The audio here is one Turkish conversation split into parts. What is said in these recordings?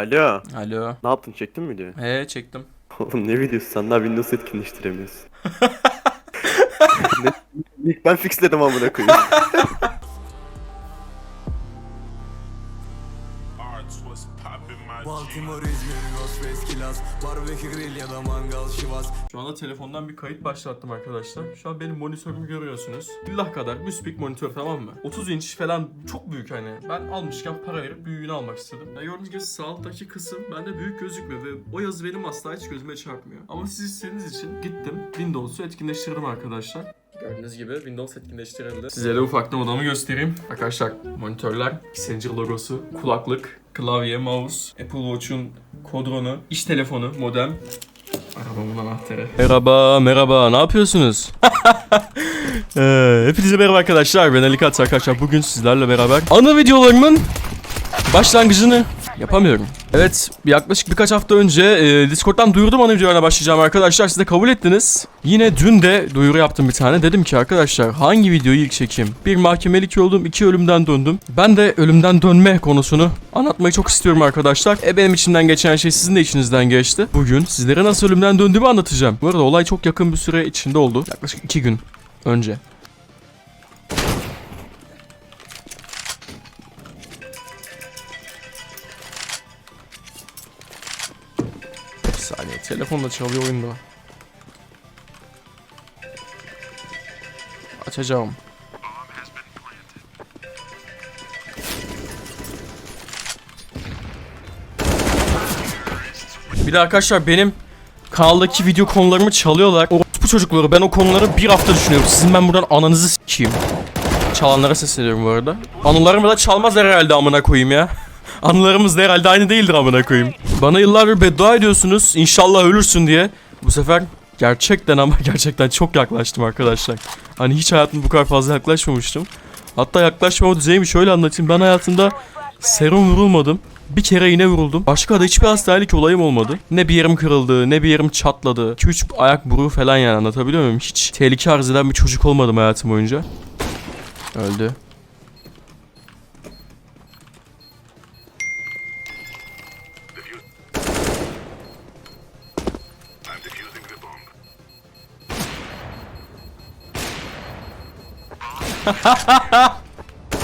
Alo. Alo. Ne yaptın çektin mi videoyu? He çektim. Oğlum ne videosu sen daha Windows etkinleştiremiyorsun. Ne- ben fixledim amına koyayım. Arts was popping my Baltimore, Kilas Barbekü grill ya da mangal şivas Şu anda telefondan bir kayıt başlattım arkadaşlar. Şu an benim monitörümü görüyorsunuz. Billah kadar büyük monitör tamam mı? 30 inç falan çok büyük hani. Ben almışken para verip büyüğünü almak istedim. Ya gördüğünüz gibi sağ alttaki kısım bende büyük gözükmüyor ve o yazı benim asla hiç gözüme çarpmıyor. Ama siz istediğiniz için gittim Windows'u etkinleştirdim arkadaşlar. Gördüğünüz gibi Windows etkinleştirildi. Size de ufaktan odamı göstereyim. Arkadaşlar monitörler, Accenture logosu, kulaklık, klavye, mouse, Apple Watch'un kodronu, iş telefonu, modem, Arabamın anahtarı. Merhaba, merhaba. Ne yapıyorsunuz? ee, hepinize merhaba arkadaşlar. Ben Ali Katz arkadaşlar. Bugün sizlerle beraber ana videolarımın başlangıcını yapamıyorum. Evet, yaklaşık birkaç hafta önce e, Discord'dan duyurdum ana videolarına başlayacağım arkadaşlar. Siz de kabul ettiniz. Yine dün de duyuru yaptım bir tane. Dedim ki arkadaşlar hangi videoyu ilk çekeyim? Bir mahkemelik oldum, iki ölümden döndüm. Ben de ölümden dönme konusunu anlatmayı çok istiyorum arkadaşlar. E benim içimden geçen şey sizin de içinizden geçti. Bugün sizlere nasıl ölümden döndüğümü anlatacağım. Bu arada olay çok yakın bir süre içinde oldu. Yaklaşık iki gün önce. Saniye telefon da çalıyor oyunda. Açacağım. Bir de arkadaşlar benim kanaldaki video konularımı çalıyorlar. O bu çocukları ben o konuları bir hafta düşünüyorum. Sizin ben buradan ananızı s**eyim. Çalanlara sesleniyorum bu arada. Anılarımı da çalmazlar herhalde amına koyayım ya. Anılarımız da herhalde aynı değildir amına koyayım. Bana yıllardır beddua ediyorsunuz. İnşallah ölürsün diye. Bu sefer gerçekten ama gerçekten çok yaklaştım arkadaşlar. Hani hiç hayatımda bu kadar fazla yaklaşmamıştım. Hatta yaklaşmama düzeyimi şöyle anlatayım. Ben hayatımda serum vurulmadım. Bir kere iğne vuruldum. Başka da hiçbir hastanelik olayım olmadı. Ne bir yerim kırıldı, ne bir yerim çatladı. 2-3 ayak buruğu falan yani anlatabiliyor muyum? Hiç tehlike arz eden bir çocuk olmadım hayatım boyunca. Öldü.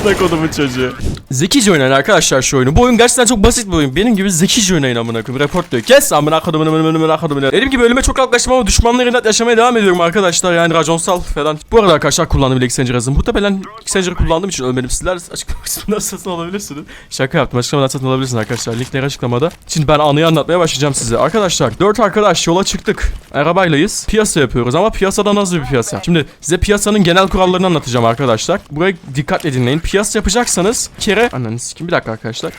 Ne kodumun çocuğu. Zekice oynayın arkadaşlar şu oyunu. Bu oyun gerçekten çok basit bir oyun. Benim gibi zekice oynayın amına koyayım. Report diyor. Kes amına kodumun amına amına kodumun. Dediğim gibi ölüme çok yaklaştım ama düşmanla inat yaşamaya devam ediyorum arkadaşlar. Yani raconsal falan. Bu arada arkadaşlar kullandığım Lex Angel'ı. Muhtemelen Lex Angel'ı kullandığım için ölmedim. Sizler açıklama kısmından satın alabilirsiniz. Şaka yaptım. Açıklamadan satın alabilirsiniz arkadaşlar. Linkler açıklamada. Şimdi ben anıyı anlatmaya başlayacağım size. Arkadaşlar 4 arkadaş yola çıktık. Arabaylayız. Piyasa yapıyoruz ama piyasada nasıl bir piyasa? Şimdi size piyasanın genel kurallarını anlatacağım arkadaşlar. Buraya dikkatle dinleyin. Piyasa yapacaksanız bir kere... Ananı sikim bir dakika arkadaşlar.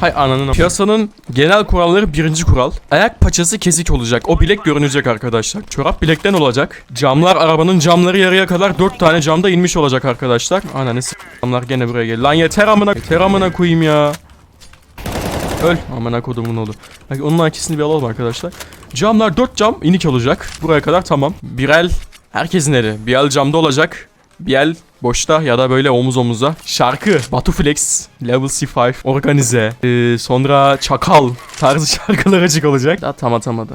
Hay ananın Piyasanın genel kuralları birinci kural. Ayak paçası kesik olacak. O bilek görünecek arkadaşlar. Çorap bilekten olacak. Camlar arabanın camları yarıya kadar dört tane camda inmiş olacak arkadaşlar. Ananı camlar gene buraya gel. Lan yeter amına. Yeter amına koyayım ya. Öl. Amına kodumun oğlu. Bak onun ikisini bir alalım arkadaşlar. Camlar dört cam inik olacak. Buraya kadar tamam. Bir el herkesin eli. Bir el camda olacak. Bir el boşta ya da böyle omuz omuza. Şarkı Batu Flex Level C5 Organize ee, Sonra Çakal tarzı şarkılar açık olacak. Daha tam atamadı.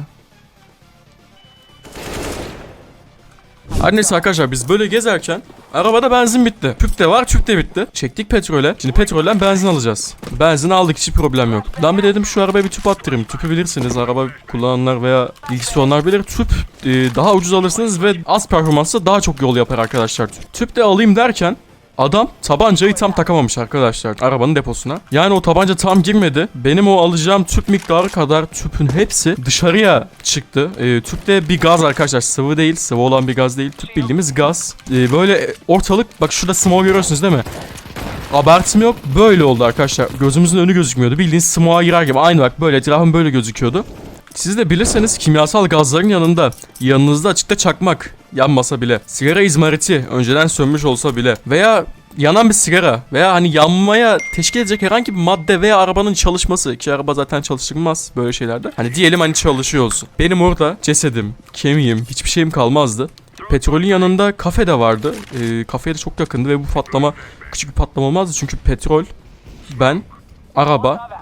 Her neyse arkadaşlar biz böyle gezerken arabada benzin bitti. Tüp de var tüp de bitti. Çektik petrole. Şimdi petrolden benzin alacağız. Benzin aldık hiç problem yok. Ben bir dedim şu arabaya bir tüp attırayım. Tüpü bilirsiniz araba kullananlar veya ilgisi olanlar bilir. Tüp e, daha ucuz alırsınız ve az performansla daha çok yol yapar arkadaşlar. Tüp de alayım derken Adam tabancayı tam takamamış arkadaşlar arabanın deposuna. Yani o tabanca tam girmedi. Benim o alacağım tüp miktarı kadar tüpün hepsi dışarıya çıktı. Ee, tüp de bir gaz arkadaşlar. Sıvı değil. Sıvı olan bir gaz değil. Tüp bildiğimiz gaz. Ee, böyle ortalık bak şurada smog görüyorsunuz değil mi? Abartım yok. Böyle oldu arkadaşlar. Gözümüzün önü gözükmüyordu. Bildiğin smoğa girer gibi. Aynı bak böyle etrafım böyle gözüküyordu. Siz de bilirseniz kimyasal gazların yanında yanınızda açıkta çakmak yanmasa bile sigara izmariti önceden sönmüş olsa bile veya yanan bir sigara veya hani yanmaya teşkil edecek herhangi bir madde veya arabanın çalışması ki araba zaten çalışılmaz böyle şeylerde. Hani diyelim hani çalışıyor olsun. Benim orada cesedim, kemiğim, hiçbir şeyim kalmazdı. petrolün yanında kafe de vardı. Ee, kafeye de çok yakındı ve bu patlama küçük bir patlama olmazdı. Çünkü petrol, ben, araba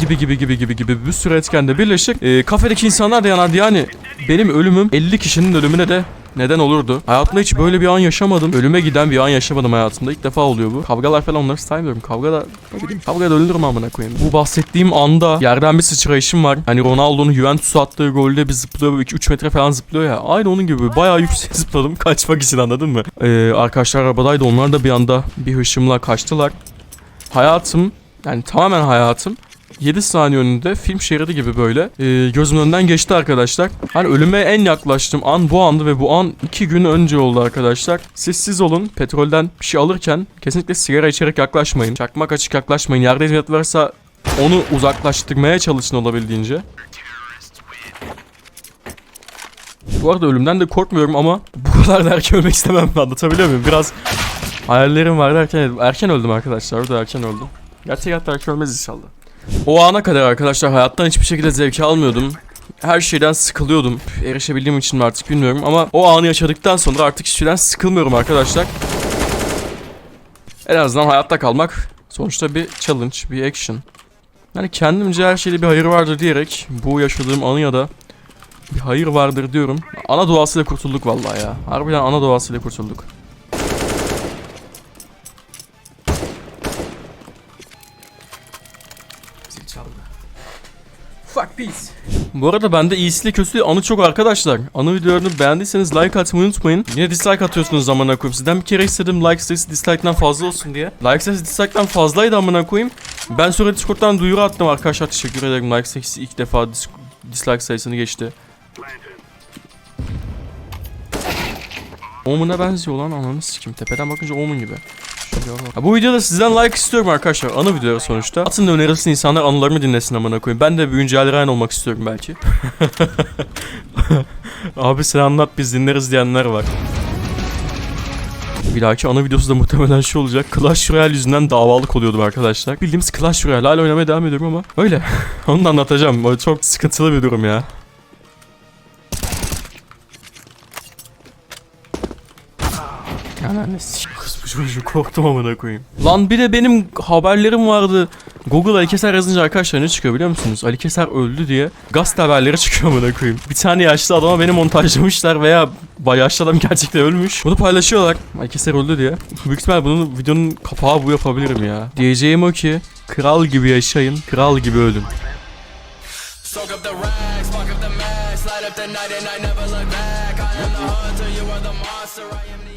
gibi gibi gibi gibi gibi bir sürü etkende birleşik. Ee, kafedeki insanlar da yanardı yani. Benim ölümüm 50 kişinin ölümüne de neden olurdu. Hayatımda hiç böyle bir an yaşamadım. Ölüme giden bir an yaşamadım hayatımda. İlk defa oluyor bu. Kavgalar falan onları saymıyorum. Kavga da bileyim kavgada ölürüm amına koyayım. Bu bahsettiğim anda yerden bir sıçrayışım var. Hani Ronaldo'nun Juventus'a attığı golde bir zıplıyor böyle 2-3 metre falan zıplıyor ya. Aynı onun gibi bayağı yüksek zıpladım kaçmak için anladın mı? Ee, arkadaşlar arabadaydı onlar da bir anda bir hışımla kaçtılar. Hayatım yani tamamen hayatım 7 saniye önünde film şeridi gibi böyle e, gözümün önünden geçti arkadaşlar. Hani ölüme en yaklaştığım an bu andı ve bu an 2 gün önce oldu arkadaşlar. Sessiz olun. Petrolden bir şey alırken kesinlikle sigara içerek yaklaşmayın. Çakmak açık yaklaşmayın. Yerde hizmet varsa onu uzaklaştırmaya çalışın olabildiğince. Bu arada ölümden de korkmuyorum ama bu kadar da erken ölmek istemem anlatabiliyor muyum? Biraz hayallerim var derken erken öldüm arkadaşlar. Orada erken öldüm. Gerçek hayatta erken ölmez inşallah. O ana kadar arkadaşlar hayattan hiçbir şekilde zevk almıyordum. Her şeyden sıkılıyordum. Erişebildiğim için mi artık bilmiyorum ama o anı yaşadıktan sonra artık hiçbir şeyden sıkılmıyorum arkadaşlar. En azından hayatta kalmak sonuçta bir challenge, bir action. Yani kendimce her şeyde bir hayır vardır diyerek bu yaşadığım anı ya da bir hayır vardır diyorum. Ana doğasıyla kurtulduk vallahi ya. Harbiden ana doğasıyla kurtulduk. Peace. Bu arada bende iyisiyle kötüsüyle anı çok arkadaşlar. Anı videolarını beğendiyseniz like atmayı unutmayın. Yine dislike atıyorsunuz zamana koyayım. Sizden bir kere istedim like sayısı dislike'den fazla olsun diye. Like sayısı dislike'den fazlaydı amına koyayım. Ben sonra Discord'dan duyuru attım arkadaşlar teşekkür ederim. Like sayısı ilk defa dis- dislike sayısını geçti. Omen'a benziyor lan ananı sikim. Tepeden bakınca Omen gibi. Ha, bu videoda sizden like istiyorum arkadaşlar. Anı videoları sonuçta. Atın da önerirsin insanlar anılarımı dinlesin amına koyayım. Ben de büyüyünce Ali Ryan olmak istiyorum belki. Abi sen anlat biz dinleriz diyenler var. Bir dahaki ana videosu da muhtemelen şey olacak. Clash Royale yüzünden davalık oluyordum arkadaşlar. Bildiğimiz Clash Royale hala oynamaya devam ediyorum ama öyle. Onu da anlatacağım. O çok sıkıntılı bir durum ya. Ananı Kız bu çocuğu korktum amına koyayım. Lan bir de benim haberlerim vardı. Google Ali Keser yazınca arkadaşlar ne çıkıyor biliyor musunuz? Ali Keser öldü diye gazete haberleri çıkıyor amına koyayım. Bir tane yaşlı adama beni montajlamışlar veya bayağı yaşlı adam gerçekten ölmüş. Bunu paylaşıyorlar. Ali Keser öldü diye. Büyük ihtimal bunun videonun kapağı bu yapabilirim ya. Diyeceğim o ki kral gibi yaşayın, kral gibi ölün. Soak up the rags, fuck up the max Light up the night and I never look back I am the hunter, you are the monster I am the